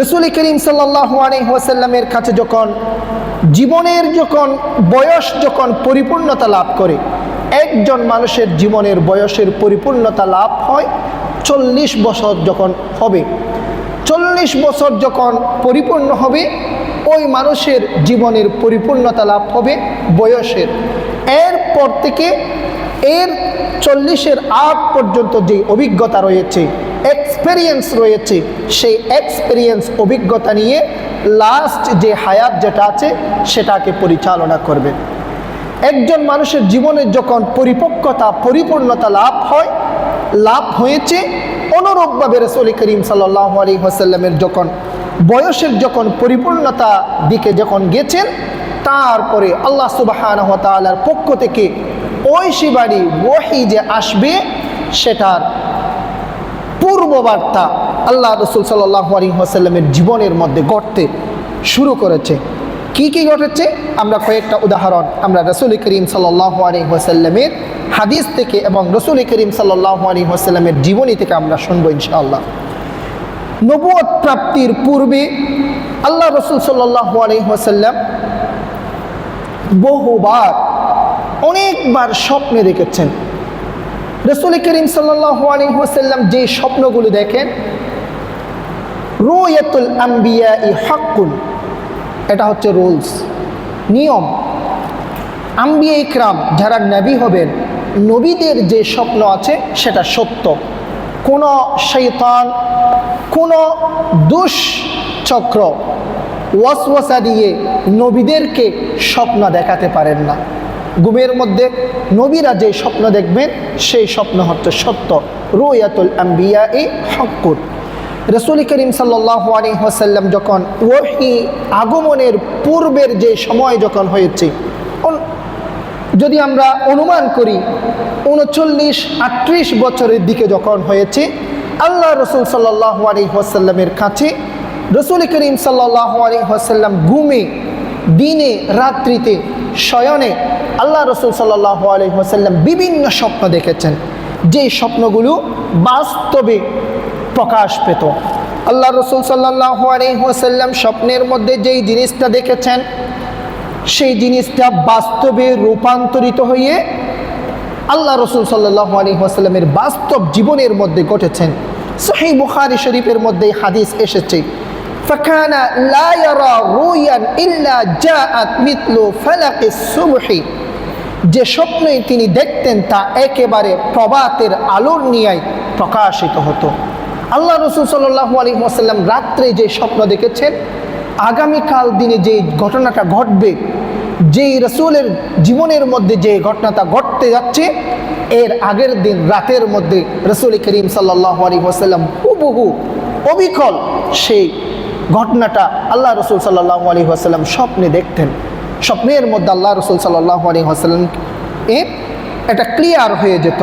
রসুল করিম সাল্লাহ আলহিহাসাল্লামের কাছে যখন, জীবনের যখন বয়স যখন পরিপূর্ণতা লাভ করে, একজন মানুষের জীবনের বয়সের পরিপূর্ণতা লাভ হয় চল্লিশ বছর যখন হবে, চল্লিশ বছর যখন পরিপূর্ণ হবে, ওই মানুষের জীবনের পরিপূর্ণতা লাভ হবে বয়সের। এরপর থেকে এর চল্লিশের আগ পর্যন্ত যে অভিজ্ঞতা রয়েছে এক্সপেরিয়েন্স রয়েছে, সেই এক্সপেরিয়েন্স অভিজ্ঞতা নিয়ে লাস্ট যে হায়াত যেটা আছে, সেটাকে পরিচালনা করবে। একজন মানুষের জীবনের যখন পরিপক্কতা, পরিপূর্ণতা লাভ হয়, লাভ হয়েছে, অনুরূপভাবে রসুল করিম সাল্লাহ আলী হাসাল্লামের যখন, বয়সের যখন পরিপূর্ণতা দিকে যখন গেছেন, তারপরে আল্লাহ সুবাহ তালার পক্ষ থেকে ওই শিবাড়ি ওহি যে আসবে, সেটার পূর্ববার্তা আল্লাহ রসুল সাল্লাহ আলী হাসাল্লামের জীবনের মধ্যে গড়তে শুরু করেছে। কি কি ঘটেছে? আমরা কয়েকটা উদাহরণ। আমরা রসুল করিম সাল্লাহ আলী হাসাল্লামের হাদিস থেকে এবং রসুল করিম সাল্লাহ আলী হাসাল্লামের জীবনী থেকে আমরা শুনব ইনশাআল্লাহ। নবুয়ত প্রাপ্তির পূর্বে আল্লাহ রসুল সাল্লাহ আলী হাসাল্লাম বহুবার, অনেকবার স্বপ্নে দেখেছেন। রসুল করিম হাসাল্লাম যে স্বপ্নগুলো দেখেন, রোয়াতুল আম্বিয়া ই হাক্কুল এটা হচ্ছে রুলস, নিয়ম। আম্বিয়া ইকরাম, যারা নবী হবেন, নবীদের যে স্বপ্ন আছে সেটা সত্য। কোনো শৈতান কোনো দুষ্চক্র, ওয়াসওয়াসা দিয়ে নবীদেরকে স্বপ্ন দেখাতে পারেন না। ঘুমের মধ্যে নবীরা যে স্বপ্ন দেখবেন সেই স্বপ্ন হচ্ছে সত্য। রোয়াতুল আম্বিয়া ই হকুর রসুল করিম সাল্লাহ আলী হাসাল্লাম যখন ওহি আগমনের পূর্বের যে সময় যখন হয়েছে যদি আমরা অনুমান করি, উনচল্লিশ, আটত্রিশ বছরের দিকে যখন হয়েছে, আল্লাহ রসুল সাল্লাহ আলী হাসাল্লামের কাছে রসুল করিম সাল্লাহ আলী হাসাল্লাম ঘুমে দিনে, রাত্রিতে, শয়নে আল্লাহ রসুল সাল্লাহ আলী হাসাল্লাম বিভিন্ন স্বপ্ন দেখেছেন। যে স্বপ্নগুলো বাস্তবে প্রকাশ পেত। আল্লাহ রসুল সাল্লাহ আলহিহাসাল্লাম স্বপ্নের মধ্যে যেই জিনিসটা দেখেছেন, সেই জিনিসটা বাস্তবে রূপান্তরিত হয়ে আল্লাহ রসুল সাল্লাহ আলহিহাসাল্লামের বাস্তব জীবনের মধ্যে ঘটেছেন। সহি বুখারি শরীফের মধ্যে হাদিস এসেছে। فكان لا يرى رؤيا إلا جاءت مثل فلق الصبح যে স্বপ্নই তিনি দেখতেন তা একেবারে প্রভাতের আলোর নিয়ায় প্রকাশিত হতো আল্লাহ রসুল সাল্লাহ আলী ওসাল্লাম রাত্রে যে স্বপ্ন দেখেছেন আগামীকাল দিনে যে ঘটনাটা ঘটবে যেই রসুলের জীবনের মধ্যে যে ঘটনাটা ঘটতে যাচ্ছে এর আগের দিন রাতের মধ্যে রসুল করিম সাল্লাহ আলী ওসাল্লাম হুবহু অবিকল সেই ঘটনাটা আল্লাহ রসুল সাল্লাহ আলী আসাল্লাম স্বপ্নে দেখতেন। স্বপ্নের মধ্যে আল্লাহ রসুল সাল্লাহ আলী আসাল্লাম এ এটা ক্লিয়ার হয়ে যেত।